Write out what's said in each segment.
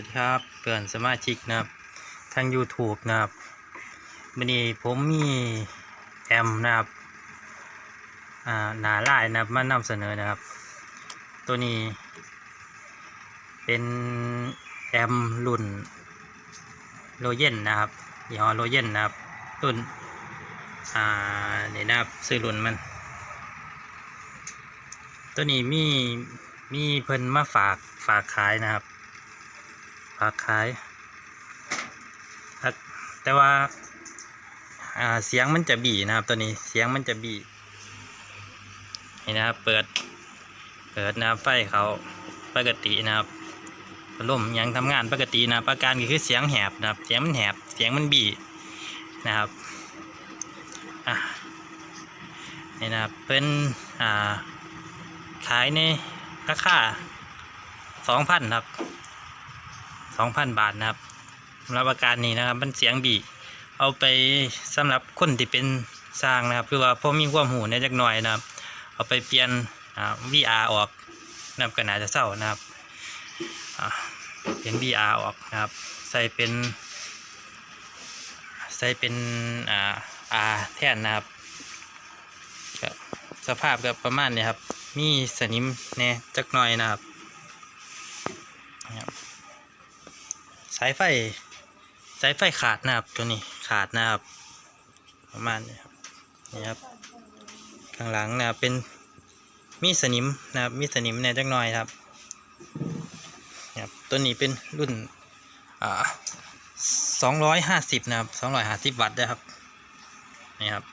วัสดีครับเพื่อนสมาชิกนะครับ ทาง YouTube นะครับวันนี้ผมมีแอมนะครับอ่าหนาลายนะครับมานำเสนอนะครับ ตัวนี้ เป็นแอมรุ่นโลเยนนะครับยี่ห้อโลเยนนะครับ รุ่นอ่านี่นะครับซื้อรุ่นมัน ตัวนี้มีมีเพิ่นมาฝากฝากขายนะครับ ฝากขาย แต่ว่าเสียงมันจะบีนะครับตัวนี้เสียงมันจะบีนี่นะครับเปิด เปิดนะครับไฟเขาปกตินะครับพัดลมยังทำงานปกตินะครับอาการก็คือเสียงแหบนะครับ เสียงมันแหบเสียงมันบีนะครับอะนี่นะครับเป็นอ่าขายในราคาสองพันครับ สองพันบาทนะครับสำหรับอาการนี้นะครับ มันเสียงบีเอาไปสำหรับคนที่เป็นสร้างนะครับคือว่าพอมีความหูในจักหน่อยนะครับ เอาไปเปลี่ยนอ่า VR ออกนับก็น่าจะเศร้านะครับอ่าเปลี่ยน VR ออกนะครับ ใส่เป็น ใส่เป็นอ่า R แท่นนะครับ สภาพก็ประมาณนี้ครับ มีสนิมแหน่ยจักหน่อยนะครับ สายไฟ สายไฟขาดนะครับตัวนี้ขาดนะครับ ประมาณนี้ครับนี่ครับข้างหลังนะครับเป็นมีสนิมนะครับมีสนิมแน่จักหน่อยครับนะครับตัวนี้เป็นรุ่นอ่าสองร้อยห้าสิบนะครับสองร้อยห้าสิบวัตต์นะครับนี่ครับ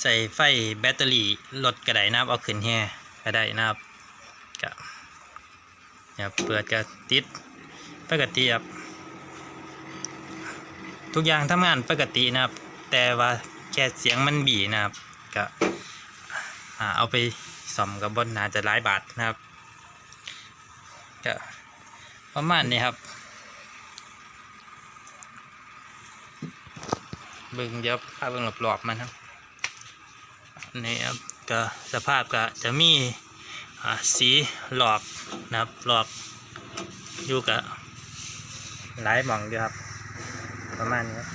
ใส่ไฟแบตเตอรี่ลดกระไดนะครับเอาขึ้นแห่ก็ได้นะครับก็เนี่ยเปิดก็ติด ปกติครับทุกอย่างทำงานปกตินะครับ แต่ว่าแค่เสียงมันบีนะครับก็เอาไปซ่อมกับบนน่าจะหลายบาทนะครับก็ประมาณนี้ครับเบิ่งเดี๋ยวพาเบิ่งรอบๆมันครับนี่ครับก็สภาพก็จะมีสีหลอกนะครับหลอกอยู่กับ หลายหม่องอยู่ครับ ประมาณนี้ครับ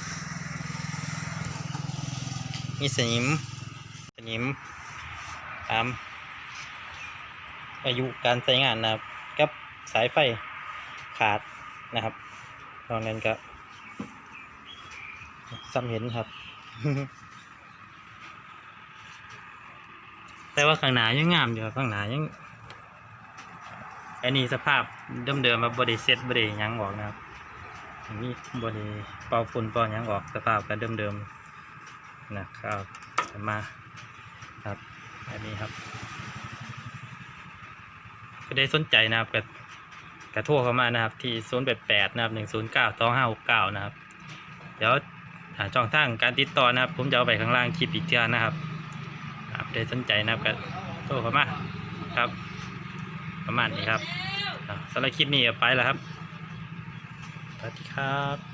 มีสนิม สนิมตามอายุการใช้งานนะครับกับสายไฟขาดนะครับตอนนั้นก็ซ้ำเห็นครับ แต่ว่าข้างหน้ายังงามอยู่ข้างหน้ายังอันนี้สภาพเดิมๆมาบริเซ็ตบริยังออกนะครับ นี้บริเป่าฝุ่นเป่าหยังออกสภาพก็เดิมๆนะครับมาครับอันนี้ครับก็ได้สนใจนะครับกับกระโทรเข้ามานะครับ ที่ศูนย์แปดแปดนะครับหนึ่งศูนย์เก้าสองห้าหกเก้านะครับ เดี๋ยวหาช่องทางการติดต่อนะครับ ผมจะเอาไปข้างล่างคลิปอีกเทื่อนะครับครับได้สนใจนะครับก็โทรเข้ามาครับ ประมาณนี้ครับสำหรับคลิปนี้ไปแล้วครับ วัสดีครับ